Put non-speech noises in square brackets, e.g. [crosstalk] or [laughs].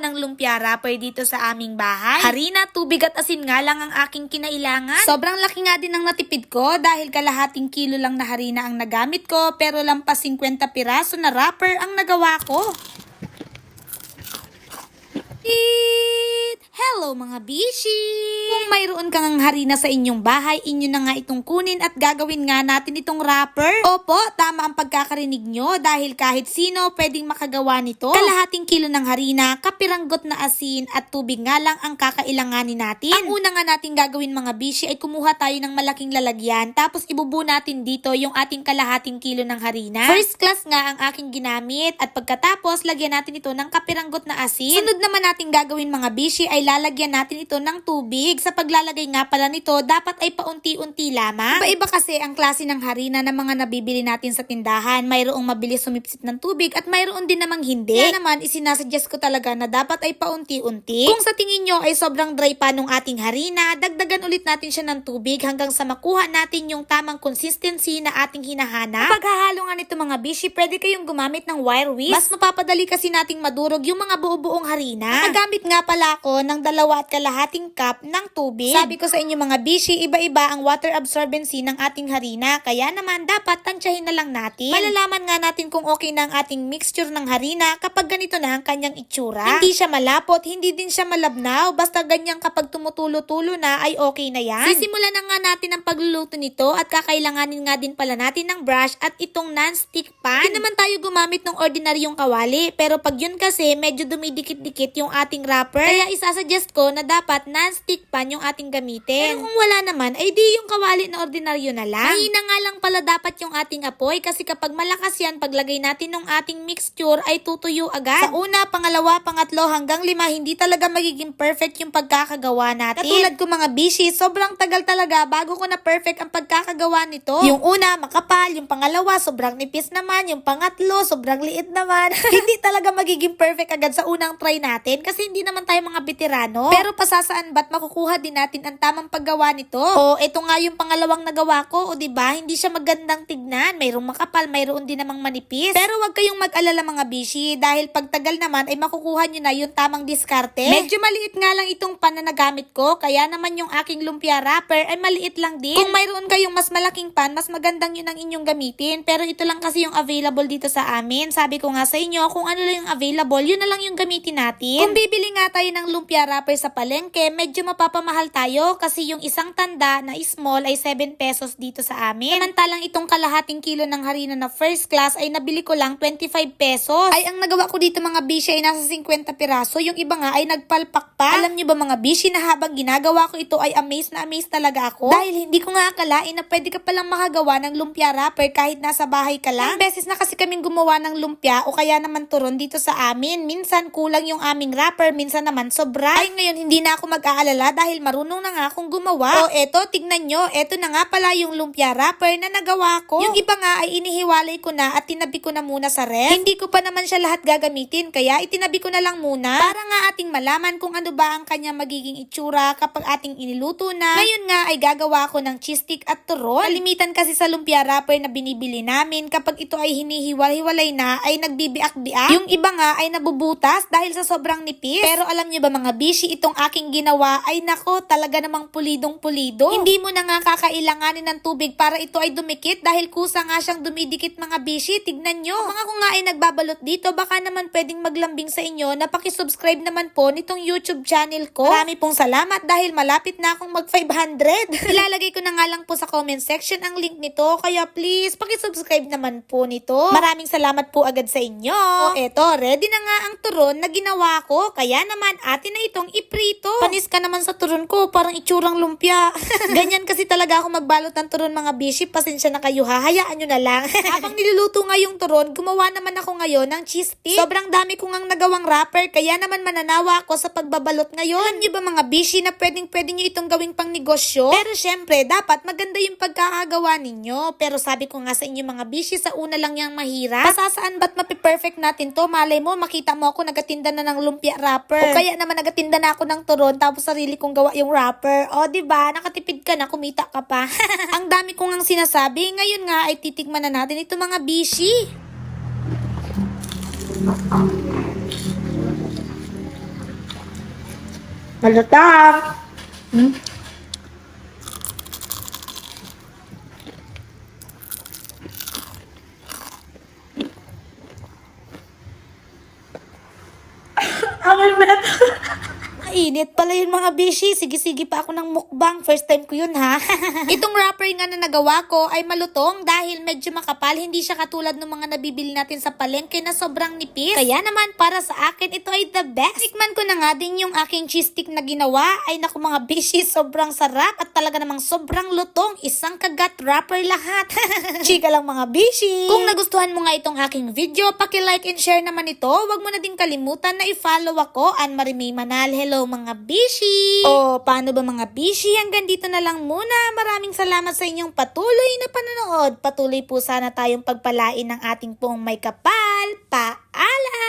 ng lumpia wrapper dito sa aming bahay. Harina, tubig at asin nga lang ang aking kinailangan. Sobrang laki nga din ng natipid ko dahil kalahating kilo lang na harina ang nagamit ko pero lampas 50 piraso na wrapper ang nagawa ko. Eat! Hello mga bishi! Kung mayroon kang harina sa inyong bahay, inyo na nga itong kunin at gagawin nga natin itong wrapper. Opo, tama ang pagkakarinig nyo dahil kahit sino pwedeng makagawa nito. Kalahating kilo ng harina, kapiranggot na asin at tubig nga lang ang kakailanganin natin. Ang una nga natin gagawin mga bishi ay kumuha tayo ng malaking lalagyan tapos ibubu natin dito yung ating kalahating kilo ng harina. First class nga ang aking ginamit at pagkatapos lagyan natin ito ng kapiranggot na asin. Sunod naman natin gagawin mga bishi ay lalagyan natin ito ng tubig. Sa paglalagay nga pala nito, dapat ay paunti-unti lamang. Iba-iba kasi ang klase ng harina ng mga nabibili natin sa tindahan. Mayroong mabilis sumipsip ng tubig at mayroon din namang hindi. Kaya naman, isinasuggest ko talaga na dapat ay paunti-unti. Kung sa tingin nyo ay sobrang dry pa nung ating harina, dagdagan ulit natin siya ng tubig hanggang sa makuha natin yung tamang consistency na ating hinahanap. Kapag hahalo nga nito mga bishi, pwede kayong gumamit ng wire whisk. Mas mapapadali kasi nating madurog yung mga buo-buong harina. Nagamit nga pala ako ng dalawa at kalahating cup ng tubig. Sabi ko sa inyo mga bishi, iba-iba ang water absorbency ng ating harina. Kaya naman dapat tansyahin na lang natin. Malalaman nga natin kung okay na ang ating mixture ng harina kapag ganito na ang kanyang itsura. Hindi siya malapot, hindi din siya malabnaw. Basta ganyan kapag tumutulo-tulo na ay okay na yan. Sisimulan na nga natin ang pagluluto nito at kakailanganin nga din pala natin ng brush at itong non-stick pan. Hindi naman tayo gumamit ng ordinaryong kawali. Pero pag yun kasi medyo dumidikit-dikit yung ating wrapper. Kaya isasuggest ko na dapat non-stick pan yung ating gamitin. Pero kung wala naman, ay di yung kawali na ordinaryo na lang. Mahina nga lang pala dapat yung ating apoy kasi kapag malakas yan, paglagay natin ng ating mixture ay tutuyo agad. Sa una, pangalawa, pangatlo hanggang lima, hindi talaga magiging perfect yung pagkakagawa natin. Katulad ko mga bishi, sobrang tagal talaga bago ko na perfect ang pagkakagawa nito. Yung una, makapal. Yung pangalawa, sobrang nipis naman. Yung pangatlo, sobrang liit naman. [laughs] hindi talaga magiging perfect agad sa unang try natin kasi hindi naman tayo mga veterano. Pero pasasaan ba't makukuha din natin ang tamang paggawa nito? O ito nga yung pangalawang nagawa ko, o di ba? Hindi siya magandang tignan. Mayroong makapal, mayroon din namang manipis. Pero wag kayong mag-alala mga bishi dahil pagtagal naman ay makukuha nyo na yung tamang diskarte. Medyo maliit nga lang itong pan na nagamit ko, kaya naman yung aking lumpia wrapper ay maliit lang din. Kung mayroon kayong mas malaking pan, mas magandang yun ang inyong gamitin. Pero ito lang kasi yung available dito sa amin. Sabi ko nga sa inyo, kung ano lang yung available, yun na lang yung gamitin natin. Kung bibili nga tayo ng lumpia wrapper sa palengke, medyo mapapamahal tayo kasi yung isang tanda na small ay 7 pesos dito sa amin. Samantalang itong kalahating kilo ng harina na first class ay nabili ko lang 25 pesos. Ay ang nagawa ko dito mga bishi ay nasa 50 piraso. Yung iba nga ay nagpalpak pa. Alam niyo ba mga bishi na habang ginagawa ko ito ay amazed na amazed talaga ako. Dahil hindi ko nga akalain na pwede ka palang makagawa ng lumpia wrapper kahit nasa bahay ka lang. Ilang beses na kasi kaming gumawa ng lumpia o kaya naman turon dito sa amin. Minsan kulang yung aming wrapper, minsan naman sobra. Ay ngayon hindi na ako mag-aalala dahil marunong na nga akong gumawa. O eto, tignan nyo, eto na nga pala yung lumpia wrapper na nagawa ko. Yung iba nga ay inihiwalay ko na at tinabi ko na muna sa ref. Hindi ko pa naman siya lahat gagamitin kaya itinabi ko na lang muna para nga ating malaman kung ano ba ang kanya magiging itsura kapag ating iniluto na. Ngayon nga ay gagawa ko ng cheese stick at turon. Kalimitan kasi sa lumpia wrapper na binibili namin kapag ito ay hinihiwalay-hiwalay na ay nagbibiak-biak. Yung iba nga ay nabubutas dahil sa sobrang nipis. Pero alam nyo ba mga bishi, itong aking ginawa ay nako talaga namang pulidong pulido. Hindi mo na nga kakailanganin ng tubig para ito ay dumikit dahil kusa nga siyang dumidikit mga bishi. Tignan nyo. Mga kung nga ay nagbabalot dito, baka naman pwedeng maglambing sa inyo na pakisubscribe naman po nitong YouTube channel ko. Marami pong salamat dahil malapit na akong mag 500. [laughs] Ilalagay ko na nga lang po sa comment section ang link nito. Kaya please, pakisubscribe naman po nito. Maraming salamat po agad sa inyo. O eto, ready na nga ang turon na ginawa ko. Kaya naman, atin na itong iprito. Panis ka naman sa turon ko, parang itsurang lumpia. [laughs] Ganyan kasi talaga ako magbalot ng turon mga bishi. Pasensya na kayo ha, hayaan nyo na lang. [laughs] Habang niluluto nga yung turon, gumawa naman ako ngayon ng cheese stick. Sobrang dami ko ngang nagawang wrapper, kaya naman mananawa ako sa pagbabalot ngayon. Alam nyo ba mga bishi na pwedeng pwede nyo itong gawing pang negosyo? Pero syempre, dapat maganda yung pagkakagawa ninyo. Pero sabi ko nga sa inyo mga bishi, sa una lang yung mahirap. Pasasaan ba't mapiperfect natin to? Malay mo, makita mo ako nagatinda na ng lumpia wrapper. O kaya naman nagatinda na ako ng turon, tapos sarili kong gawa yung wrapper. O, di ba Nakatipid ka na, kumita ka pa. [laughs] Ang dami kong ang sinasabi. Ngayon nga ay titikman na natin ito mga bishi. Malatang. Hmm? [coughs] Met. Mainit pala yun mga bishi. Sige-sige pa ako ng mukbang. First time ko yun ha. [laughs] Itong wrapper nga na nagawa ko ay malutong dahil medyo makapal. Hindi siya katulad ng mga nabibili natin sa palengke na sobrang nipis. Kaya naman para sa akin ito ay the best. Tikman ko na nga din yung aking cheese stick na ginawa. Ay naku mga bishi, [laughs] sobrang sarap at talaga namang sobrang lutong. Isang kagat wrapper lahat. [laughs] Chika lang mga bishi. Kung nagustuhan mo nga itong aking video, paki-like and share naman ito. Huwag mo na din kalimutan na i-follow ako, Ann Marie Manal. Hello mga bishi! O, paano ba mga bishi? Hanggang dito na lang muna. Maraming salamat sa inyong patuloy na panonood. Patuloy po sana tayong pagpalain ng ating pong may kapal. Paalam!